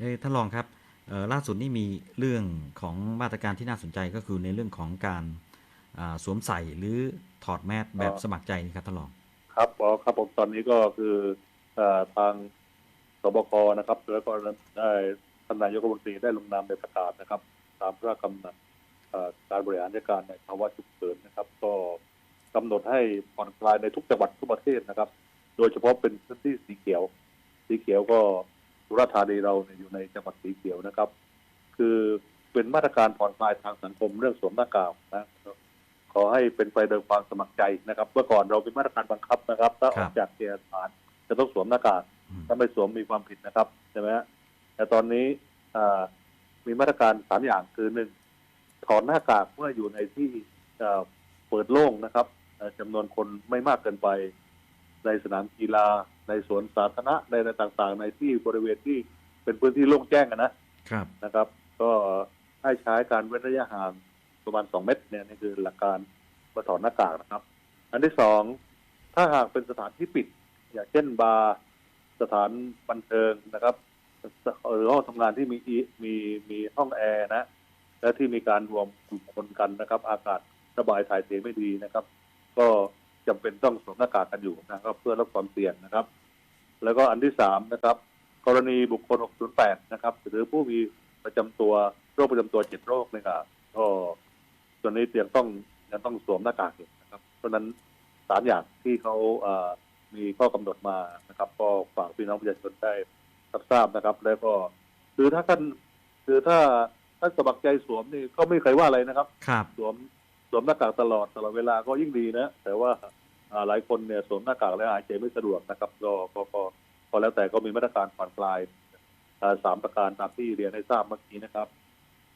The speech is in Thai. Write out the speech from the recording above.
เอ้ท่านรองครับล่าสุดนี่มีเรื่องของมาตรการที่น่าสนใจก็คือในเรื่องของการสวมใส่หรือถอดแมสแบบสมัครใจนี่ครับท่านรองครับอ๋อครับผมตอนนี้ก็คืออทางสบคนะครับแล้วก็ได้ท่านนายกรัฐมนตรีได้ลงนามในประกาศนะครับ ตามพระราชกำหนดการบริหารราชการในภาวะฉุกเฉินนะครับ ก็กำหนดให้ผ่อนคลายในทุกจังหวัดทั่วประเทศนะครับ โดยเฉพาะเป็นพื้นที่สีเขียว สีเขียวก็ สุราษฎร์ธานีเราเนี่ยอยู่ในจังหวัดสีเขียวนะครับ คือเป็นมาตรการผ่อนคลายทางสังคมเรื่องสวมหน้ากากนะขอให้เป็นไปโดยความสมัครใจนะครับ เมื่อก่อนเราเป็นมาตรการบังคับนะครับถ้าอครัอบกจากเกณฑ์ฐานจะต้องสวมหน้ากากอืมถ้าไม่สวมมีความผิดนะครับใช่ไหมฮะแต่ตอนนี้อ่ามีมาตรการสามอย่างคือหนึ่งถอดหน้ากากเมื่ออยู่ในที่เอ่อเปิดโล่งนะครับเอ่อจำนวนคนไม่มากเกินไป ในสนามกีฬา ในสวนสาธารณะในอะไรต่างๆ ในที่บริเวณที่เป็นพื้นที่โล่งแจ้งอะนะครับนะครับ ก็ให้ใช้การเว้นระยะห่างประมาณสองเมตรเนี่ยนี่คือหลักการมาถอดหน้ากากนะครับ อันที่สองถ้าหากเป็นสถานที่ปิด อย่างเช่นบาร์สถานบันเทิงนะครับหรือห้องทำงานที่มีอีมีมีห้องแอร์นะ และที่มีการรวมกลุ่มคนกันนะครับ อากาศระบายถ่ายเทไม่ดีนะครับ ก็ จำเป็นต้องสวมหน้ากากกันอยู่นะครับเพื่อลดความเสี่ยงนะครับ แล้วก็อันที่สามนะครับ กรณีบุคคล 608 นะครับ หรือผู้มีประจำตัวโรคประจำตัวเจ็ดโรคเนี่ยครับก็ตัวนี้ยังต้องยังต้องสวมหน้ากากอยู่นะครับ เพราะฉะนั้นสามอย่างที่เขาเอ่อมีข้อกำหนดมานะครับ ก็ฝากพี่น้องประชาชนได้รับทราบนะครับ แล้วก็คือถ้าท่านคือถ้าถ้าสมัครใจสวมนี่ก็ไม่เคยว่าอะไรนะครับ ครับ สวมสวมหน้ากากตลอดตลอดเวลาก็ยิ่งดีนะ แต่ว่าอ่า หลายคนเนี่ยสวมหน้ากากแล้วหายใจไม่สะดวกนะครับก็ก็ก็ก็แล้วแต่ก็มีมาตรการผ่อนคลายสามประการตามที่เรียนให้ทราบเมื่อกี้นะครับ